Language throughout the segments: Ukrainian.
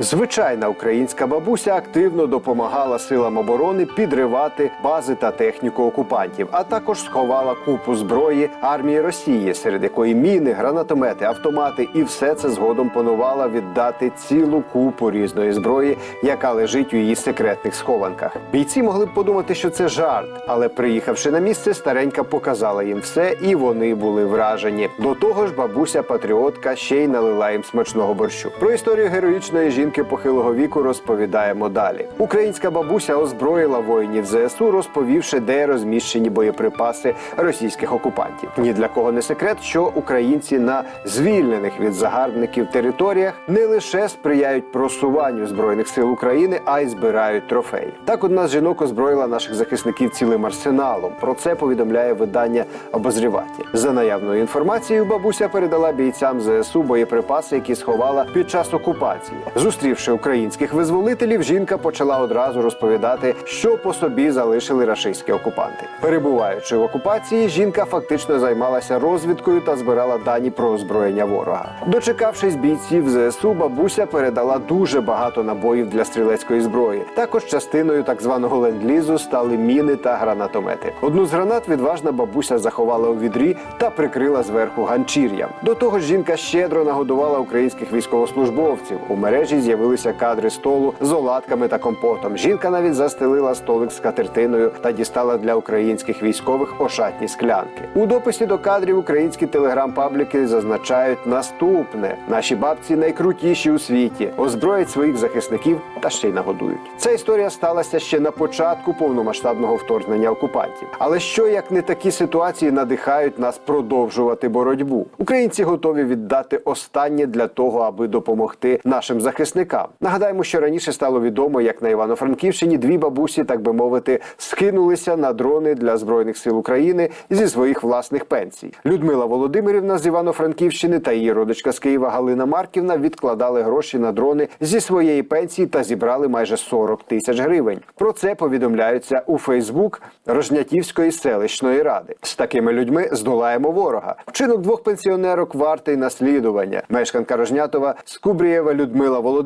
Звичайна українська бабуся активно допомагала силам оборони підривати бази та техніку окупантів, а також сховала купу зброї армії Росії, серед якої міни, гранатомети, автомати, і все це згодом планувала віддати цілу купу різної зброї, яка лежить у її секретних схованках. Бійці могли б подумати, що це жарт, але приїхавши на місце, старенька показала їм все, і вони були вражені. До того ж, бабуся патріотка ще й налила їм смачного борщу. Про історію героїчної жінки похилого віку розповідаємо далі. Українська бабуся озброїла воїнів ЗСУ, розповівши, де розміщені боєприпаси російських окупантів. Ні для кого не секрет, що українці на звільнених від загарбників територіях не лише сприяють просуванню збройних сил України, а й збирають трофеї. Так одна з жінок озброїла наших захисників цілим арсеналом. Про це повідомляє видання обозріваті. За наявною інформацією, бабуся передала бійцям ЗСУ боєприпаси, які сховала під час окупації. Зустрівши українських визволителів, жінка почала одразу розповідати, що по собі залишили рашистські окупанти. Перебуваючи в окупації, жінка фактично займалася розвідкою та збирала дані про озброєння ворога. Дочекавшись бійців ЗСУ, бабуся передала дуже багато набоїв для стрілецької зброї. Також частиною так званого ленд-лізу стали міни та гранатомети. Одну з гранат відважна бабуся заховала у відрі та прикрила зверху ганчір'ям. До того ж, жінка щедро нагодувала українських військовослужбовців. У мережі з'явилися кадри столу з оладками та компотом. Жінка навіть застелила столик з катертиною та дістала для українських військових ошатні склянки. У дописі до кадрів українські телеграм-пабліки зазначають наступне: наші бабці найкрутіші у світі, озброять своїх захисників та ще й нагодують. Ця історія сталася ще на початку повномасштабного вторгнення окупантів. Але що як не такі ситуації надихають нас продовжувати боротьбу? Українці готові віддати останнє для того, аби допомогти нашим захисникам. Нагадаємо, що раніше стало відомо, як на Івано-Франківщині дві бабусі, так би мовити, скинулися на дрони для збройних сил України зі своїх власних пенсій. Людмила Володимирівна з Івано-Франківщини та її родичка з Києва Галина Марківна відкладали гроші на дрони зі своєї пенсії та зібрали майже 40 тисяч гривень. Про це повідомляються у Фейсбук Рожнятівської селищної ради. З такими людьми здолаємо ворога. Вчинок двох пенсіонерок вартий наслідування. Мешканка Рожнятова Скубрієва Людмила Володимирівна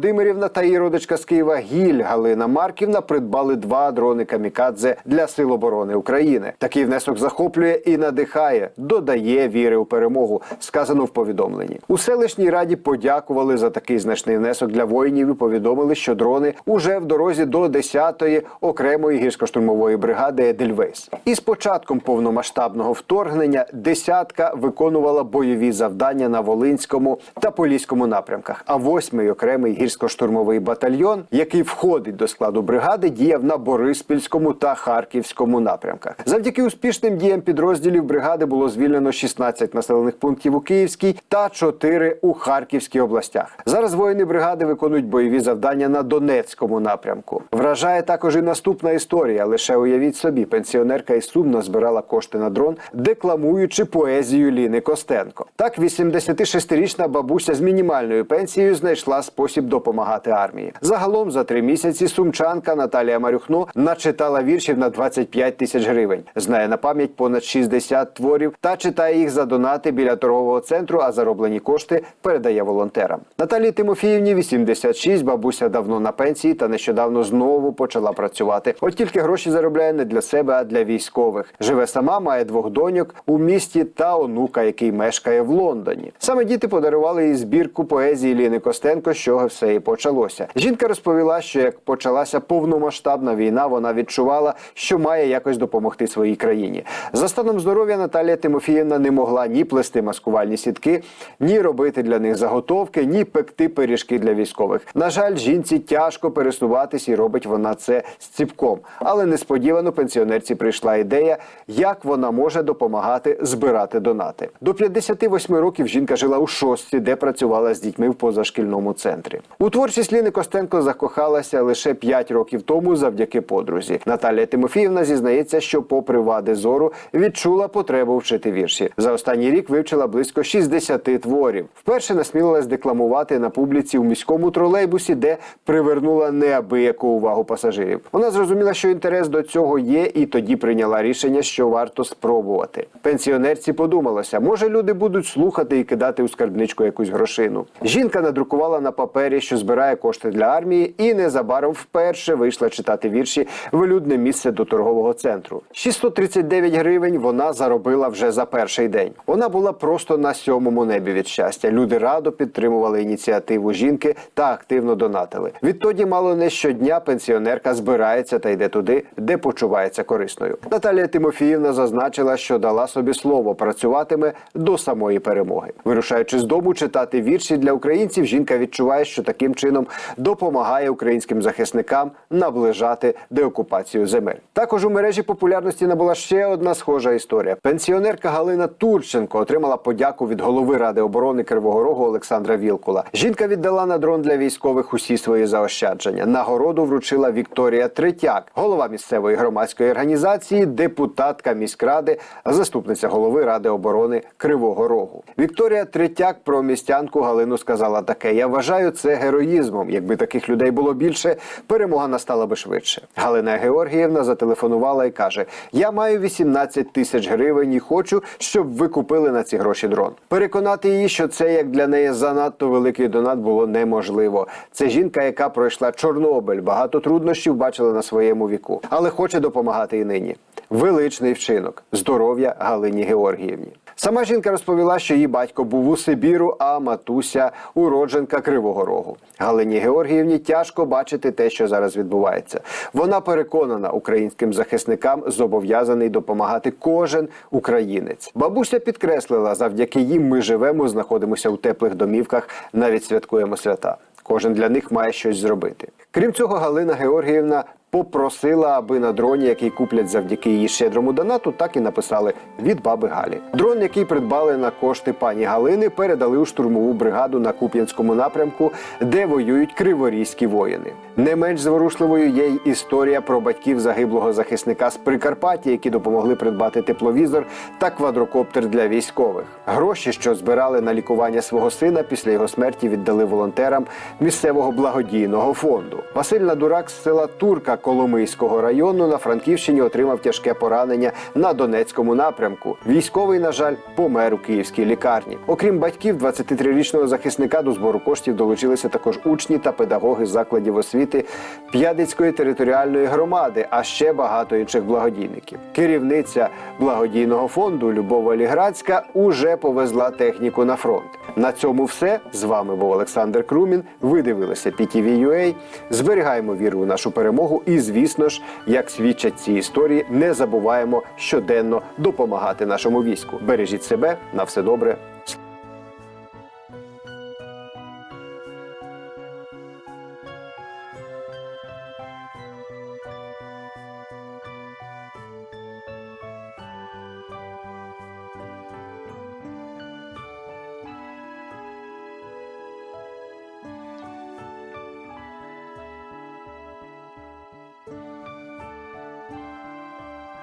та її родичка з Києва Гіль Галина Марківна придбали два дрони камікадзе для сил оборони України. Такий внесок захоплює і надихає, додає віри у перемогу. Сказано в повідомленні. У селищній раді подякували за такий значний внесок для воїнів і повідомили, що дрони уже в дорозі до 10-ї окремої гірсько-штурмової бригади Едельвейс. І з початком повномасштабного вторгнення десятка виконувала бойові завдання на Волинському та Поліському напрямках. А восьмий окремий гірсько-штурмовий батальйон, який входить до складу бригади, діяв на Бориспільському та Харківському напрямках. Завдяки успішним діям підрозділів бригади було звільнено 16 населених пунктів у Київській та 4 у Харківській областях. Зараз воїни бригади виконують бойові завдання на Донецькому напрямку. Вражає також і наступна історія. Лише уявіть собі, пенсіонерка із Сумно збирала кошти на дрон, декламуючи поезію Ліни Костенко. Так, 86-річна бабуся з мінімальною пенсією знайшла спосіб допомагати армії. Загалом за три місяці сумчанка Наталія Марюхно начитала віршів на 25 тисяч гривень. Знає на пам'ять понад 60 творів та читає їх за донати біля торгового центру, а зароблені кошти передає волонтерам. Наталії Тимофіївні 86, бабуся давно на пенсії та нещодавно знову почала працювати. От тільки гроші заробляє не для себе, а для військових. Живе сама, має двох доньок у місті та онука, який мешкає в Лондоні. Саме діти подарували їй збірку поезії Ліни Костенко, чого все і почалося. Жінка розповіла, що як почалася повномасштабна війна, вона відчувала, що має якось допомогти своїй країні. За станом здоров'я Наталія Тимофіївна не могла ні плести маскувальні сітки, ні робити для них заготовки, ні пекти пиріжки для військових. На жаль, жінці тяжко пересуватись і робить вона це з ціпком. Але несподівано пенсіонерці прийшла ідея, як вона може допомагати збирати донати. До 58 років жінка жила у шостці, де працювала з дітьми в позашкільному центрі. У творчість Ліни Костенко закохалася лише 5 років тому завдяки подрузі. Наталія Тимофіївна зізнається, що, попри вади зору, відчула потребу вчити вірші. За останній рік вивчила близько 60 творів. Вперше насмілилась декламувати на публіці у міському тролейбусі, де привернула неабияку увагу пасажирів. Вона зрозуміла, що інтерес до цього є, і тоді прийняла рішення, що варто спробувати. Пенсіонерці подумалося, може люди будуть слухати і кидати у скарбничку якусь грошину. Жінка надрукувала на папері що збирає кошти для армії, і незабаром вперше вийшла читати вірші в людне місце до торгового центру. 639 гривень вона заробила вже за перший день. Вона була просто на сьомому небі від щастя. Люди радо підтримували ініціативу жінки та активно донатили. Відтоді мало не щодня пенсіонерка збирається та йде туди, де почувається корисною. Наталія Тимофіївна зазначила, що дала собі слово працюватиме до самої перемоги. Вирушаючи з дому читати вірші для українців, жінка відчуває, що таким чином допомагає українським захисникам наближати деокупацію земель. Також у мережі популярності набула ще одна схожа історія. Пенсіонерка Галина Турченко отримала подяку від голови ради оборони Кривого Рогу Олександра Вілкула. Жінка віддала на дрон для військових усі свої заощадження. Нагороду вручила Вікторія Третяк, голова місцевої громадської організації, депутатка міськради, заступниця голови ради оборони Кривого Рогу. Вікторія Третяк про містянку Галину сказала таке: Я вважаю це героїзмом. Якби таких людей було більше, перемога настала би швидше. Галина Георгіївна зателефонувала і каже: Я маю 18 тисяч гривень і хочу, щоб ви купили на ці гроші дрон. Переконати її, що це як для неї занадто великий донат було неможливо. Це жінка, яка пройшла Чорнобиль, багато труднощів бачила на своєму віку, але хоче допомагати і нині. Величний вчинок, здоров'я Галині Георгіївні. Сама жінка розповіла, що її батько був у Сибіру, а матуся уродженка Кривого Рогу. Галині Георгіївні тяжко бачити те, що зараз відбувається. Вона переконана, українським захисникам зобов'язаний допомагати кожен українець. Бабуся підкреслила, завдяки їм ми живемо, знаходимося у теплих домівках, навіть святкуємо свята. Кожен для них має щось зробити. Крім цього, Галина Георгіївна попросила, аби на дроні, який куплять завдяки її щедрому донату, так і написали від баби Галі. Дрон, який придбали на кошти пані Галини, передали у штурмову бригаду на Куп'янському напрямку, де воюють криворізькі воїни. Не менш зворушливою є й історія про батьків загиблого захисника з Прикарпаття, які допомогли придбати тепловізор та квадрокоптер для військових. Гроші, що збирали на лікування свого сина, після його смерті віддали волонтерам місцевого благодійного фонду. Василь Надурак з села Турка Коломийського району на Франківщині отримав тяжке поранення на Донецькому напрямку. Військовий, на жаль, помер у київській лікарні. Окрім батьків, 23-річного захисника до збору коштів долучилися також учні та педагоги закладів освіти П'ядицької територіальної громади, а ще багато інших благодійників. Керівниця благодійного фонду Любов Оліградська уже повезла техніку на фронт. На цьому все з вами був Олександр Крумін. Ви дивилися PTV.ua. Зберігаємо віру у нашу перемогу. І, звісно ж, як свідчать ці історії, не забуваємо щоденно допомагати нашому війську. Бережіть себе на все добре.